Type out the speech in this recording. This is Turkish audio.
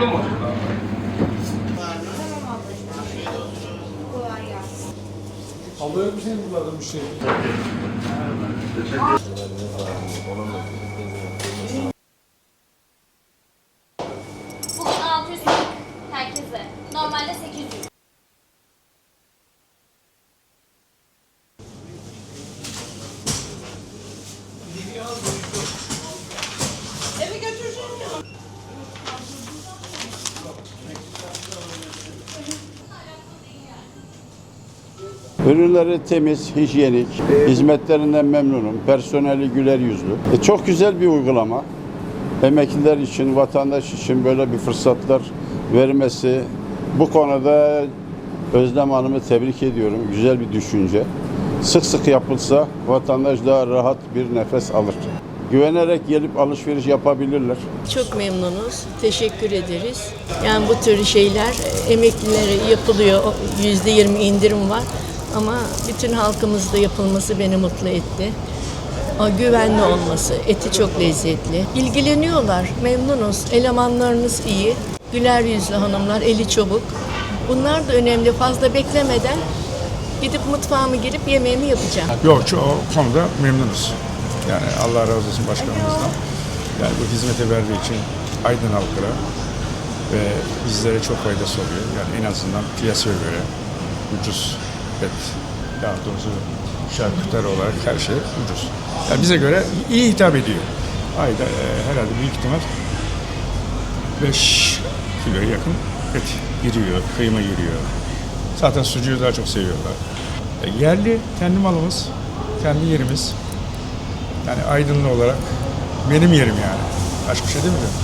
Bulamadık daha. Abla yok bir şey mi bunlarda bir şey? Bugün 600 herkese. Normalde 800. Ürünleri temiz, hijyenik, hizmetlerinden memnunum, personeli güler yüzlü. E, çok güzel bir uygulama. Emekliler için, vatandaş için böyle bir fırsatlar vermesi. Bu konuda Özlem Hanım'ı tebrik ediyorum. Güzel bir düşünce. Sık sık yapılsa vatandaş daha rahat bir nefes alır. Güvenerek gelip alışveriş yapabilirler. Çok memnunuz. Teşekkür ederiz. Yani bu tür şeyler e, emeklilere yapılıyor. Yüzde yirmi indirim var. Ama bütün halkımızda yapılması beni mutlu etti. O güvenli olması, eti çok lezzetli. İlgileniyorlar, memnunuz. Elemanlarınız iyi. Güler yüzlü hanımlar, eli çabuk. Bunlar da önemli. Fazla beklemeden gidip mutfağıma girip yemeğimi yapacağım. Yok o konuda memnunuz. Yani Allah razı olsun başkanımızdan. Yani bu hizmete verdiği için Aydın halkına ve bizlere çok faydası oluyor. Yani en azından piyasaya göre ucuz et, daha doğrusu şarküteri olarak her şey ucuz. Yani bize göre iyi hitap ediyor. Ayda e, herhalde büyük ihtimal 5 kiloya yakın et giriyor, kıyma giriyor. Zaten sucuğu daha çok seviyorlar. E, yerli, kendi malımız, kendi yerimiz. Yani Aydınlı olarak benim yerim yani. Başka bir şey demiyorum.